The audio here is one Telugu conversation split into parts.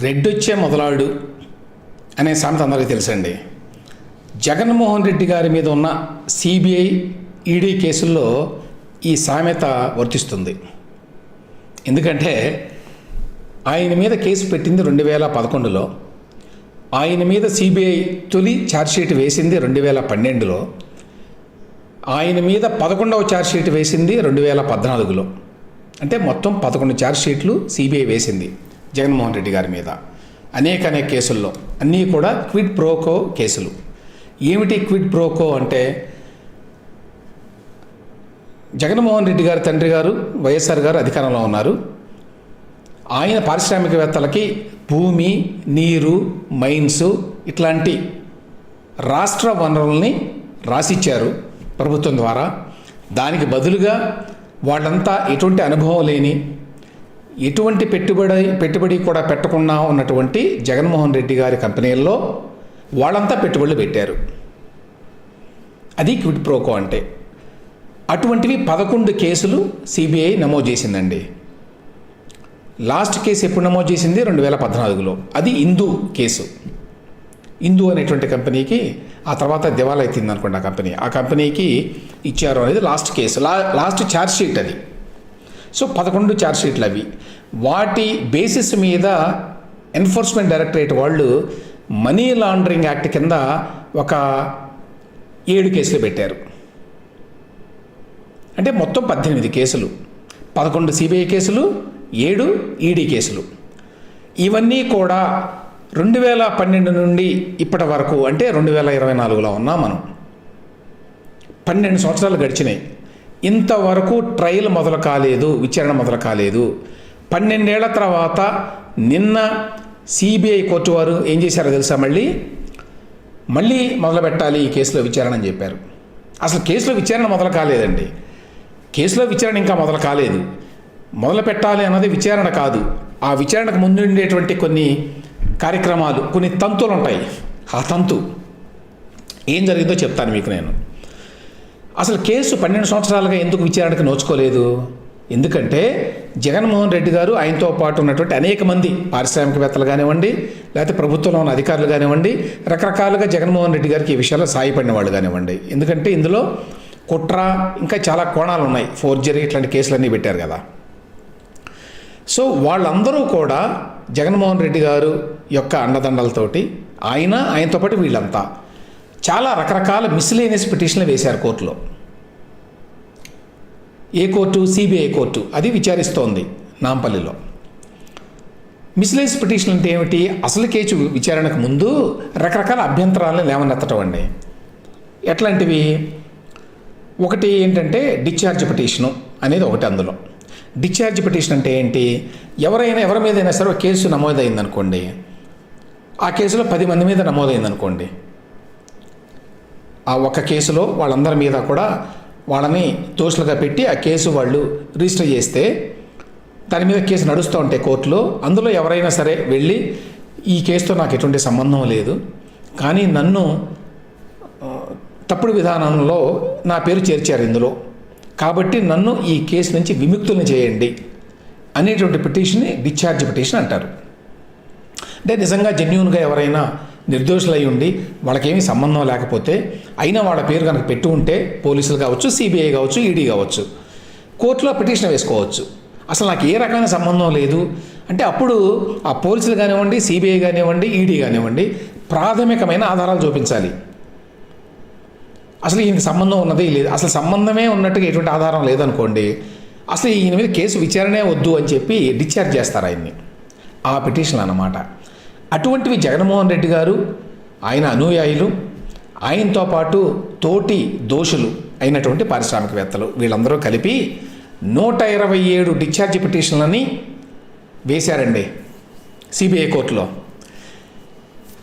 రెడ్డొచ్చే మొదలాడు అనే సామెత అందరికీ తెలుసండి. జగన్మోహన్ రెడ్డి గారి మీద ఉన్న సిబిఐ ఈడీ కేసుల్లో ఈ సామెత వర్తిస్తుంది. ఎందుకంటే ఆయన మీద కేసు పెట్టింది రెండు వేల పదకొండులో. ఆయన మీద సిబిఐ తొలి ఛార్జ్షీట్ వేసింది రెండు వేల పన్నెండులో. ఆయన మీద పదకొండవ ఛార్జ్షీట్ వేసింది రెండు వేల పద్నాలుగులో. అంటే మొత్తం పదకొండు ఛార్జ్షీట్లు సిబిఐ వేసింది. జగన్మోహన్ రెడ్డి గారి మీద. అనేక అనేక కేసుల్లో. అన్నీ కూడా క్విడ్ ప్రోకో కేసులు. ఏమిటి క్విడ్ ప్రోకో అంటే జగన్మోహన్ రెడ్డి గారి తండ్రి గారు వైఎస్ఆర్ గారు అధికారంలో ఉన్నారు. ఆయన పారిశ్రామికవేత్తలకి భూమి నీరు మైన్స్ ఇట్లాంటి రాష్ట్ర వనరుల్ని రాసిచ్చారు ప్రభుత్వం ద్వారా. దానికి బదులుగా వాళ్ళంతా ఎటువంటి అనుభవం లేని ఎటువంటి పెట్టుబడి పెట్టుబడి కూడా పెట్టకుండా ఉన్నటువంటి జగన్మోహన్ రెడ్డి గారి కంపెనీల్లో వాళ్ళంతా పెట్టుబడులు పెట్టారు. అది క్విడ్ ప్రోకో అంటే. అటువంటివి పదకొండు కేసులు సిబిఐ నమోదు చేసిందండి. లాస్ట్ కేసు ఎప్పుడు నమోదు చేసింది? రెండు వేల పద్నాలుగులో. అది ఇందు కేసు. ఇందు అనేటువంటి కంపెనీకి ఆ తర్వాత దివాలా అవుతుంది అనుకోండి ఆ కంపెనీ. ఆ కంపెనీకి ఇచ్చారు అనేది లాస్ట్ కేసు. లా లాస్ట్ ఛార్జ్ షీట్ అది. సో పదకొండు ఛార్జ్ షీట్లు అవి. వాటి బేసిస్ మీద ఎన్ఫోర్స్మెంట్ డైరెక్టరేట్ వాళ్ళు మనీ లాండరింగ్ యాక్ట్ కింద ఒక ఏడు కేసులు పెట్టారు. అంటే మొత్తం పద్దెనిమిది కేసులు. పదకొండు సిబిఐ కేసులు ఏడు ఈడీ కేసులు. ఇవన్నీ కూడా రెండు వేల పన్నెండు నుండి ఇప్పటి వరకు అంటే రెండు వేల ఇరవై నాలుగులో ఉన్నాం మనం. పన్నెండు సంవత్సరాలు గడిచినాయి. ఇంతవరకు ట్రయల్ మొదలు కాలేదు విచారణ మొదలు కాలేదు. పన్నెండేళ్ళ తర్వాత నిన్న సిబిఐ కోర్టు వారు ఏం చేశారో తెలుసా మళ్ళీ? మళ్ళీ మొదలు పెట్టాలి ఈ కేసులో విచారణ అని చెప్పారు. అసలు కేసులో విచారణ మొదలు కాలేదండి. కేసులో విచారణ ఇంకా మొదలు కాలేదు. మొదలు పెట్టాలి అన్నది విచారణ కాదు. ఆ విచారణకు ముందు ఉండేటువంటి కొన్ని కార్యక్రమాలు కొన్ని తంతులు ఉంటాయి. ఆ తంతు ఏం జరిగిందో చెప్తాను మీకు నేను. అసలు కేసు పన్నెండు సంవత్సరాలుగా ఎందుకు విచారణకు నోచుకోలేదు? ఎందుకంటే జగన్మోహన్ రెడ్డి గారు ఆయనతో పాటు ఉన్నటువంటి అనేక మంది పారిశ్రామికవేత్తలు కానివ్వండి లేకపోతే ప్రభుత్వంలో ఉన్న అధికారులు కానివ్వండి రకరకాలుగా జగన్మోహన్ రెడ్డి గారికి ఈ విషయాల్లో సాయపడిన వాళ్ళు కానివ్వండి. ఎందుకంటే ఇందులో కుట్ర ఇంకా చాలా కోణాలు ఉన్నాయి. ఫోర్జరీ ఇట్లాంటి కేసులన్నీ పెట్టారు కదా. సో వాళ్ళందరూ కూడా జగన్మోహన్ రెడ్డి గారు యొక్క అండదండలతోటి ఆయన ఆయనతో పాటు వీళ్ళంతా చాలా రకరకాల మిస్లేనియస్ పిటిషన్లు వేశారు కోర్టులో. ఏ కోర్టు? CBI court. అది విచారిస్తోంది నాంపల్లిలో. మిస్లేనియస్ పిటిషన్ అంటే ఏమిటి? అసలు కేసు విచారణకు ముందు రకరకాల అభ్యంతరాలను లేవనెత్తటం అండి. ఎట్లాంటివి? ఒకటి ఏంటంటే డిశ్చార్జ్ పిటిషను అనేది ఒకటి అందులో. డిశ్చార్జ్ పిటిషన్ అంటే ఏంటి? ఎవరైనా ఎవరి మీదైనా సరే కేసు నమోదైందనుకోండి. ఆ కేసులో పది మంది మీద నమోదైందనుకోండి. ఆ ఒక్క కేసులో వాళ్ళందరి మీద కూడా వాళ్ళని దోషులుగా పెట్టి ఆ కేసు వాళ్ళు రిజిస్టర్ చేస్తే దాని మీద కేసు నడుస్తూ ఉంటాయి కోర్టులో అందులో ఎవరైనా సరే వెళ్ళి ఈ కేసుతో నాకు ఎటువంటి సంబంధం లేదు. కానీ నన్ను తప్పుడు విధానంలో నా పేరు చేర్చారు ఇందులో. కాబట్టి నన్ను ఈ కేసు నుంచి విముక్తులను చేయండి అనేటువంటి పిటిషన్ని డిశ్చార్జ్ పిటిషన్ అంటారు. అంటే నిజంగా జెన్యున్గా ఎవరైనా నిర్దోషులై ఉండి వాళ్ళకేమీ సంబంధం లేకపోతే అయినా వాళ్ళ పేరు కనుక పెట్టి ఉంటే పోలీసులు కావచ్చు సిబిఐ కావచ్చు ఈడీ కావచ్చు కోర్టులో పిటిషన్ వేసుకోవచ్చు. అసలు నాకు ఏ రకమైన సంబంధం లేదు. అంటే అప్పుడు ఆ పోలీసులు కానివ్వండి సిబిఐ కానివ్వండి ఈడీ కానివ్వండి ప్రాథమికమైన ఆధారాలు చూపించాలి. అసలు ఈయనకి సంబంధం ఉన్నది లేదు. అసలు సంబంధమే ఉన్నట్టుగా ఎటువంటి ఆధారం లేదనుకోండి అసలు ఈయన మీద కేసు విచారణే వద్దు అని చెప్పి డిశ్చార్జ్ చేస్తారు ఆయన్ని. ఆ పిటిషన్ అన్నమాట. అటువంటివి జగన్మోహన్ రెడ్డి గారు ఆయన అనుయాయులు ఆయనతో పాటు తోటి దోషులు అయినటువంటి పారిశ్రామికవేత్తలు వీళ్ళందరూ కలిపి నూట ఇరవై ఏడు డిశ్చార్జ్ పిటిషన్లని వేశారండి సిబిఐ కోర్టులో.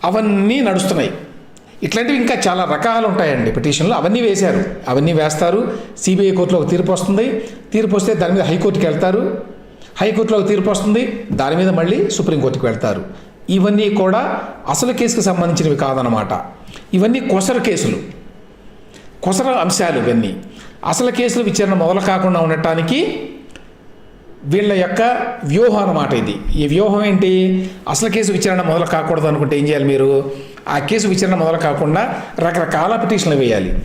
అవన్నీ నడుస్తున్నాయి. ఇట్లాంటివి ఇంకా చాలా రకాలు ఉంటాయండి పిటిషన్లు. అవన్నీ వేశారు. అవన్నీ వేస్తారు. సిబిఐ కోర్టులో ఒక తీర్పు వస్తుంది. తీర్పు వస్తే దాని మీద హైకోర్టుకి వెళ్తారు. హైకోర్టులో ఒక తీర్పు వస్తుంది. దాని మీద మళ్ళీ సుప్రీంకోర్టుకి వెళ్తారు. ఇవన్నీ కూడా అసలు కేసుకు సంబంధించినవి కాదనమాట ఇవన్నీ కొసర కేసులు. కొసర అంశాలు ఇవన్నీ. అసలు కేసులు విచారణ మొదలు కాకుండా ఉండటానికి వీళ్ళ యొక్క వ్యూహం అన్నమాట ఇది. ఈ వ్యూహం ఏంటి? అసలు కేసు విచారణ మొదలు కాకూడదు అనుకుంటే ఏం చేయాలి మీరు? ఆ కేసు విచారణ మొదలు కాకుండా రకరకాల పిటిషన్లు వేయాలి.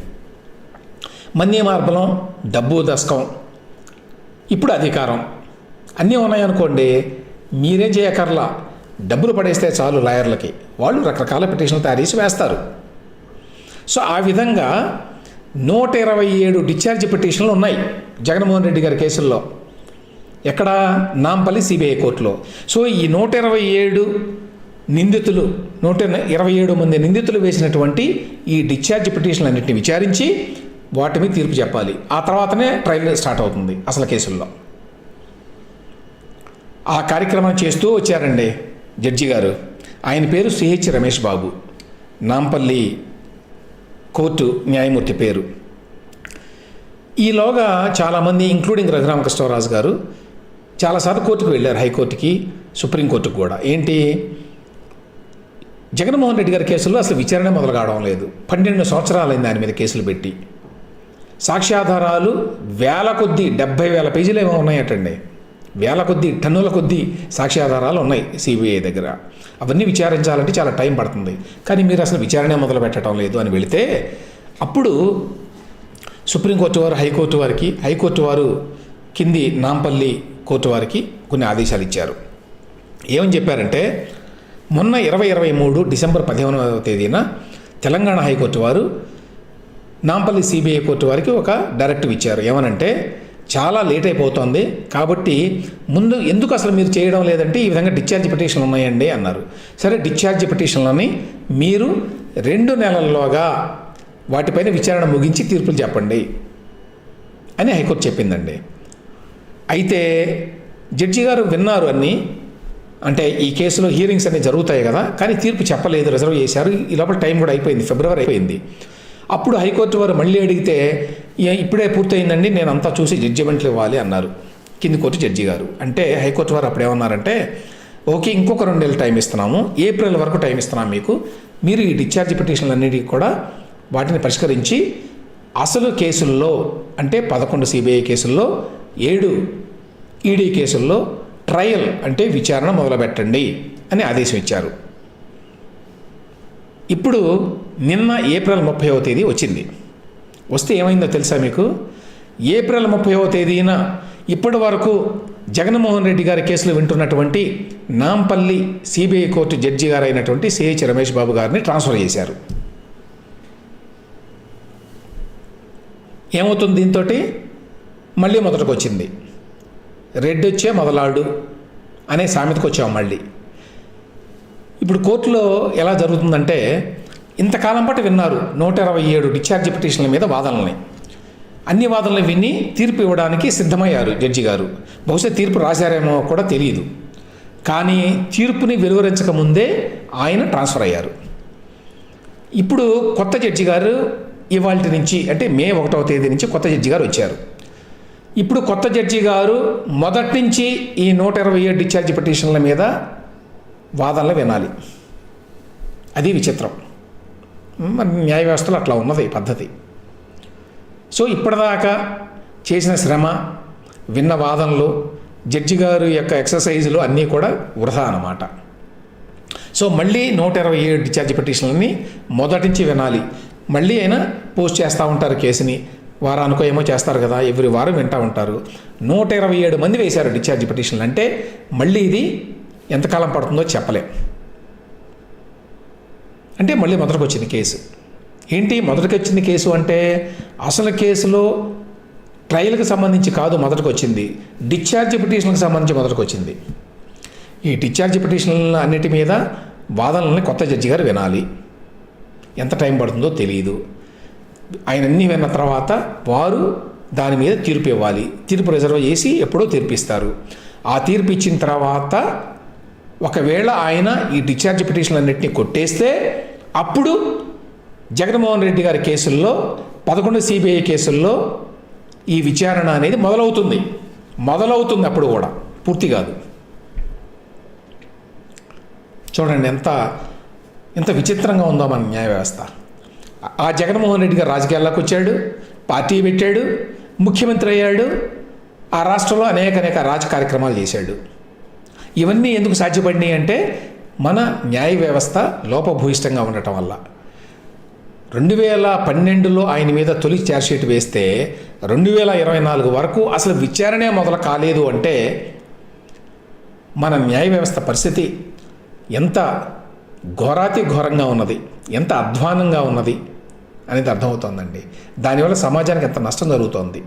మన్య మార్బలం డబ్బు దశకం. ఇప్పుడు అధికారం. అన్నీ ఉన్నాయనుకోండి మీరేం చేయకర్లా డబ్బులు పడేస్తే చాలు లాయర్లకి. వాళ్ళు రకరకాల పిటిషన్లు తయారు చేసి వేస్తారు. సో ఆ విధంగా నూట ఇరవై ఏడు డిశ్చార్జ్ పిటిషన్లు ఉన్నాయి జగన్మోహన్ రెడ్డి గారి కేసుల్లో. ఎక్కడ? నాంపల్లి సిబిఐ కోర్టులో. సో ఈ నూట ఇరవై ఏడు నిందితులు నూట ఇరవై ఏడు మంది నిందితులు వేసినటువంటి ఈ డిశ్చార్జ్ పిటిషన్లు అన్నింటిని విచారించి వాటి మీద తీర్పు చెప్పాలి. ఆ తర్వాతనే ట్రయల్ స్టార్ట్ అవుతుంది అసలు కేసుల్లో. ఆ కార్యక్రమం చేస్తూ వచ్చారండి. జడ్జి గారు ఆయన పేరు సిహెచ్ రమేష్ బాబు. నాంపల్లి కోర్టు న్యాయమూర్తి పేరు. ఈలోగా చాలామంది ఇంక్లూడింగ్ రఘురామకృష్ణరాజు గారు చాలాసార్లు కోర్టుకు వెళ్ళారు హైకోర్టుకి సుప్రీంకోర్టుకు కూడా. ఏంటి? జగన్మోహన్ రెడ్డి గారి కేసుల్లో అసలు విచారణ మొదలు కావడం లేదు. పన్నెండు సంవత్సరాలైంది ఆయన మీద కేసులు పెట్టి. సాక్ష్యాధారాలు వేల కొద్దీ డెబ్బై వేల పేజీలు ఏమో ఉన్నాయటండి. వేల కొద్దీ టన్నుల కొద్దీ సాక్ష్యాధారాలు ఉన్నాయి సిబిఐ దగ్గర. అవన్నీ విచారించాలంటే చాలా టైం పడుతుంది. కానీ మీరు అసలు విచారణ మొదలు పెట్టడం లేదు అని వెళితే అప్పుడు సుప్రీంకోర్టు వారు హైకోర్టు వారికి హైకోర్టు వారు కింది నాంపల్లి కోర్టు వారికి కొన్ని ఆదేశాలు ఇచ్చారు. ఏమని చెప్పారంటే మొన్న ఇరవై ఇరవై మూడు డిసెంబర్ పదిహేనవ తేదీన తెలంగాణ హైకోర్టు వారు నాంపల్లి సిబిఐ కోర్టు వారికి ఒక డైరెక్టివ్ ఇచ్చారు. ఏమనంటే చాలా లేట్ అయిపోతుంది. కాబట్టి ముందు ఎందుకు అసలు మీరు చేయడం లేదంటే ఈ విధంగా డిశ్చార్జ్ పిటిషన్లు ఉన్నాయండి అన్నారు. సరే డిశ్చార్జ్ పిటిషన్లని మీరు రెండు నెలల్లోగా వాటిపైన విచారణ ముగించి తీర్పులు చెప్పండి అని హైకోర్టు చెప్పిందండి. అయితే జడ్జి గారు విన్నారు అన్నీ. అంటే ఈ కేసులో హియరింగ్స్ అన్నీ జరుగుతాయి కదా కానీ తీర్పు చెప్పలేదు రిజర్వ్ చేశారు. ఈ లోపల టైం కూడా అయిపోయింది ఫిబ్రవరి అయిపోయింది. అప్పుడు హైకోర్టు వారు మళ్ళీ అడిగితే ఇప్పుడే పూర్తయిందండి నేను అంతా చూసి జడ్జిమెంట్లు ఇవ్వాలి అన్నారు. కింది కోర్టు జడ్జి గారు. అంటే హైకోర్టు వారు అప్పుడు ఏమన్నారంటే ఓకే ఇంకొక రెండు నెలలు టైం ఇస్తున్నాము. ఏప్రిల్ వరకు టైం ఇస్తున్నాం మీకు. మీరు ఈ డిశ్చార్జ్ పిటిషన్లు అన్నిటికీ కూడా వాటిని పరిష్కరించి అసలు కేసుల్లో అంటే పదకొండు సిబిఐ కేసుల్లో ఏడు ఈడీ కేసుల్లో ట్రయల్ అంటే విచారణ మొదలుపెట్టండి అని ఆదేశం ఇచ్చారు. ఇప్పుడు నిన్న ఏప్రిల్ ముప్పైవ తేదీ వచ్చింది. వస్తే ఏమైందో తెలుసా మీకు? ఏప్రిల్ ముప్పైవ తేదీన ఇప్పటి వరకు జగన్మోహన్ రెడ్డి గారి కేసులు వింటున్నటువంటి నాంపల్లి సిబిఐ కోర్టు జడ్జి గారు అయినటువంటి సిహెచ్ రమేష్ బాబు గారిని ట్రాన్స్ఫర్ చేశారు. ఏమవుతుంది దీంతో మళ్ళీ మొదటకు వచ్చింది రెడ్ వచ్చే మొదలాడు అనే సామెతకు వచ్చాం మళ్ళీ. ఇప్పుడు కోర్టులో ఎలా జరుగుతుందంటే ఇంతకాలం పాటు విన్నారు నూట ఇరవై ఏడు డిశ్చార్జ్ పిటిషన్ల మీద వాదనల్ని. అన్ని వాదనలు విని తీర్పు ఇవ్వడానికి సిద్ధమయ్యారు జడ్జి గారు. బహుశా తీర్పు రాశారేమో కూడా తెలియదు. కానీ తీర్పుని వెలువరించక ముందే ఆయన ట్రాన్స్ఫర్ అయ్యారు. ఇప్పుడు కొత్త జడ్జి గారు ఇవాళ నుంచి అంటే మే ఒకటవ తేదీ నుంచి కొత్త జడ్జి గారు వచ్చారు. ఇప్పుడు కొత్త జడ్జి గారు మొదటి నుంచి ఈ నూట ఇరవై ఏడు డిశ్చార్జ్ పిటిషన్ల మీద వాదనలు వినాలి. అది విచిత్రం. మరి న్యాయ వ్యవస్థలో అట్లా ఉన్నది ఈ పద్ధతి. సో ఇప్పటిదాకా చేసిన శ్రమ విన్న వాదనలు జడ్జి గారు యొక్క ఎక్సర్సైజులు అన్నీ కూడా వృధా అన్నమాట. సో మళ్ళీ నూట ఇరవై ఏడు డిశ్చార్జ్ పిటిషన్లని మొదటి నుంచి వినాలి. మళ్ళీ అయినా పోస్ట్ చేస్తూ ఉంటారు కేసుని. వారానికో ఏమో చేస్తారు కదా ఎవ్రీ వారం వింటూ ఉంటారు. నూట ఇరవై ఏడు మంది వేశారు డిశ్చార్జ్ పిటిషన్లు అంటే మళ్ళీ ఇది ఎంతకాలం పడుతుందో చెప్పలేం. అంటే మళ్ళీ మొదటికి వచ్చింది కేసు. ఏంటి? మొదటికి వచ్చింది కేసు అంటే అసలు కేసులో ట్రయల్కి సంబంధించి కాదు మొదటికి వచ్చింది. డిశ్చార్జ్ పిటిషన్కి సంబంధించి మొదటికి వచ్చింది. ఈ డిశ్చార్జ్ పిటిషన్ల అన్నిటి మీద వాదనల్ని కొత్త జడ్జి గారు వినాలి. ఎంత టైం పడుతుందో తెలియదు ఆయన అన్నీ విన్న తర్వాత వారు దాని మీద తీర్పు ఇవ్వాలి. తీర్పు రిజర్వ్ చేసి ఎప్పుడో తీర్పిస్తారు. ఆ తీర్పు ఇచ్చిన తర్వాత ఒకవేళ ఆయన ఈ డిశ్చార్జ్ పిటిషన్లన్నింటినీ కొట్టేస్తే అప్పుడు జగన్మోహన్ రెడ్డి గారి కేసుల్లో పదకొండు సిబిఐ కేసుల్లో ఈ విచారణ అనేది మొదలవుతుంది. మొదలవుతుంది అప్పుడు కూడా. పూర్తి కాదు. చూడండి ఎంత ఎంత విచిత్రంగా ఉందో మన న్యాయ వ్యవస్థ. ఆ జగన్మోహన్ రెడ్డి గారు రాజకీయాల్లోకి వచ్చాడు పార్టీ పెట్టాడు ముఖ్యమంత్రి అయ్యాడు ఆ రాష్ట్రంలో అనేక అనేక రాజ కార్యక్రమాలు చేశాడు. ఇవన్నీ ఎందుకు సాధ్యపడినాయి అంటే మన న్యాయ వ్యవస్థ లోపభూయిష్టంగా ఉండటం వల్ల. రెండు వేల పన్నెండులో ఆయన మీద తొలి ఛార్జ్షీట్ వేస్తే రెండు వేల ఇరవై నాలుగు వరకు అసలు విచారణే మొదలు కాలేదు అంటే మన న్యాయ వ్యవస్థ పరిస్థితి ఎంత ఘోరాతి ఘోరంగా ఉన్నది ఎంత అధ్వానంగా ఉన్నది అనేది అర్థమవుతోందండి. దానివల్ల సమాజానికి ఎంత నష్టం జరుగుతోంది?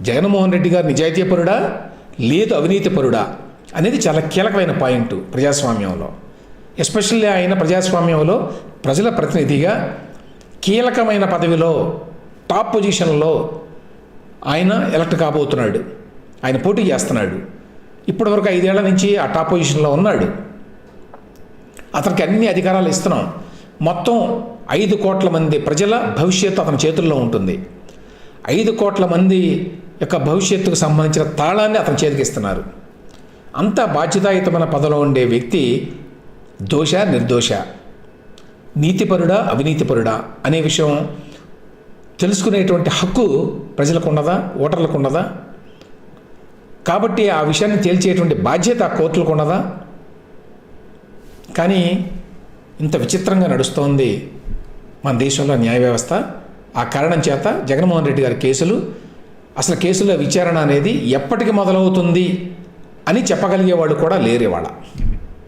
జగన్మోహన్ రెడ్డి గారు నిజాయితీపరుడా? లేదు అవినీతిపరుడా? అనేది చాలా కీలకమైన పాయింట్ ప్రజాస్వామ్యంలో. ఎస్పెషల్లీ ఆయన ప్రజాస్వామ్యంలో ప్రజల ప్రతినిధిగా కీలకమైన పదవిలో టాప్ పొజిషన్లో ఆయన ఎలక్ట్ కాబోతున్నాడు. ఆయన పోటీ చేస్తున్నాడు. ఇప్పటివరకు ఐదేళ్ళ నుంచి ఆ టాప్ పొజిషన్లో ఉన్నాడు. అతనికి అన్ని అధికారాలు ఇస్తున్నాం. మొత్తం ఐదు కోట్ల మంది ప్రజల భవిష్యత్తు అతని చేతుల్లో ఉంటుంది. ఐదు కోట్ల మంది యొక్క భవిష్యత్తుకు సంబంధించిన తాళాన్ని అతని చేతికి ఇస్తున్నారు. అంత బాధ్యతాయుతమైన పదలో ఉండే వ్యక్తి దోష నిర్దోష. నీతిపరుడా అవినీతిపరుడా అనే విషయం తెలుసుకునేటువంటి హక్కు ప్రజలకు ఉన్నదా ఓటర్లకు ఉన్నదా కాబట్టి ఆ విషయాన్ని తేల్చేటువంటి బాధ్యత కోర్టులకు ఉన్నదా కానీ ఇంత విచిత్రంగా నడుస్తోంది మన దేశంలో న్యాయ వ్యవస్థ. ఆ కారణం చేత జగన్మోహన్ రెడ్డి గారి కేసులు అసలు కేసుల విచారణ అనేది ఎప్పటికి మొదలవుతుంది? అని చెప్పగలిగేవాడు కూడా లేరు ఇవాళ